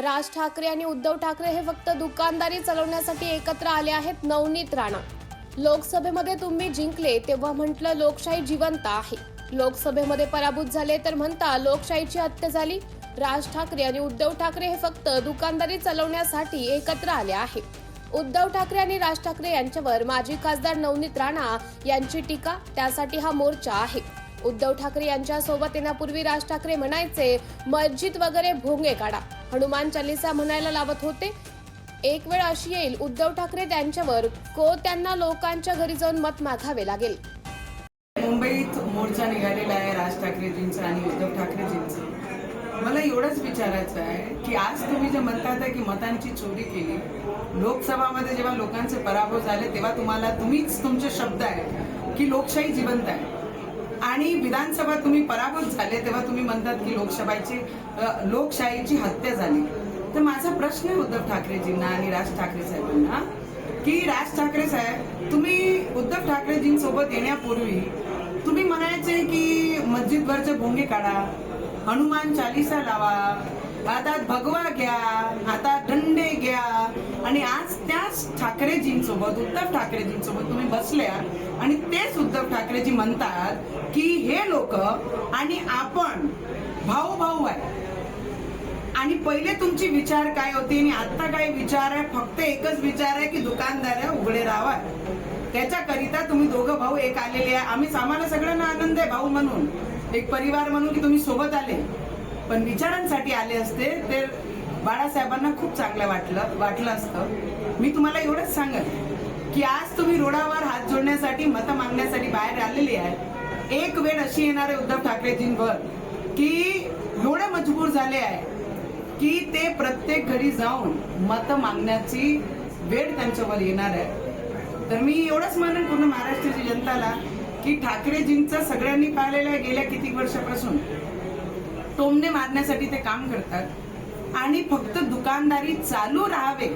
राज ठाकरे आणि उद्धव ठाकरे हे फक्त दुकानदारी चालवण्यासाठी एकत्र आले आहेत नवनीत राणा. लोकसभेमध्ये तुम्ही जिंकले तेव्हा म्हटलं लोकशाही जिवंत आहे. लोकसभेमध्ये पराभूत झाले तर म्हणता लोकशाहीची हत्या झाली. राज ठाकरे आणि उद्धव ठाकरे हे फक्त दुकानदारी चालवण्यासाठी एकत्र आले आहे. उद्धव ठाकरे आणि राज ठाकरे यांच्यावर माजी खासदार नवनीत राणा यांची टीका त्यासाठी हा मोर्चा आहे. उद्धव ठाकरे यांच्या सोबत येण्यापूर्वी राज ठाकरे म्हणायचे मस्जिद वगैरे भोंगे काढा. हनुमान चालिसा म्हणायला लावत होते. एक वेळ अशी येईल उद्धव ठाकरे त्यांच्यावर को त्यांना लोकांच्या घरी जाऊन मत मागावे लागेल. मुंबईत मोर्चा निघालेला आहे राज ठाकरेजींचा आणि उद्धव ठाकरेजींचा. मला एवढंच विचारायचं आहे की आज तुम्ही जे म्हणतात आहे की मतांची चोरी केली लोकसभामध्ये जेव्हा लोकांचे पराभव झाले तेव्हा तुम्हाला तुम्हीच तुमचे शब्द आहे की लोकशाही जिवंत आहे. आणि विधानसभा तुम्ही पराभूत झाले तेव्हा तुम्ही म्हणतात की लोकसभाची लोकशाहीची हत्या झाली. तर माझा प्रश्न आहे उद्धव ठाकरेजींना आणि राज ठाकरे साहेबांना की राज ठाकरे साहेब तुम्ही उद्धव ठाकरेजींसोबत येण्यापूर्वी तुम्ही म्हणायचे की मस्जिदवरचे भोंगे काढा हनुमान चालिसा लावा हातात भगवा घ्या हातात दंडे घ्या. आणि आज त्याच ठाकरेजींसोबत उद्धव ठाकरेजींसोबत तुम्ही बसल्या आणि ते सुद्धा ठाकरेजी म्हणतात की हे लोक आणि आपण भाऊ भाऊ आहे. आणि पहिले तुमची विचार काय होती आणि आता काय विचार आहे? फक्त एकच विचार आहे की दुकानदार आहे उघडे राहावा त्याच्याकरिता तुम्ही दोघं भाऊ एक आलेले आहे. आम्ही आम्हाला सगळ्यांना आनंद आहे भाऊ म्हणून. एक परिवार म्हणून की तुम्ही सोबत आले. पण विचारांसाठी आले असते तर बाळासाहेबांना खूप चांगलं वाटलं वाटलं असतं. मी तुम्हाला एवढंच सांगत की आज तुम्ही रोडावर हात जोडण्यासाठी मतं मागण्यासाठी बाहेर आलेली आहे. एक वेळ अशी येणार आहे उद्धव ठाकरेजींवर की एवढे मजबूर झाले आहे की ते प्रत्येक घरी जाऊन मत मागण्याची वेळ त्यांच्यावर येणार आहे. तर मी एवढंच म्हणेन पूर्ण महाराष्ट्राची जनताला की ठाकरेजींचं सगळ्यांनी पाहिलेलं आहे गेल्या किती वर्षापासून. टोमणे मारण्यासाठी ते काम करतात. आणि फक्त दुकानदारी चालू राहावे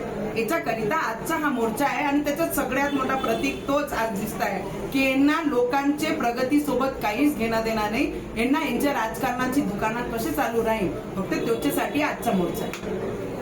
याच्याकरिता आजचा हा मोर्चा आहे आणि त्याच्यात सगळ्यात मोठा प्रतीक तोच आज दिसत आहे की यांना लोकांचे प्रगती सोबत काहीच घेणं देणार नाही. यांना यांच्या राजकारणाची दुकानात कसे चालू राहील? फक्त त्वचेसाठी आजचा मोर्चा आहे.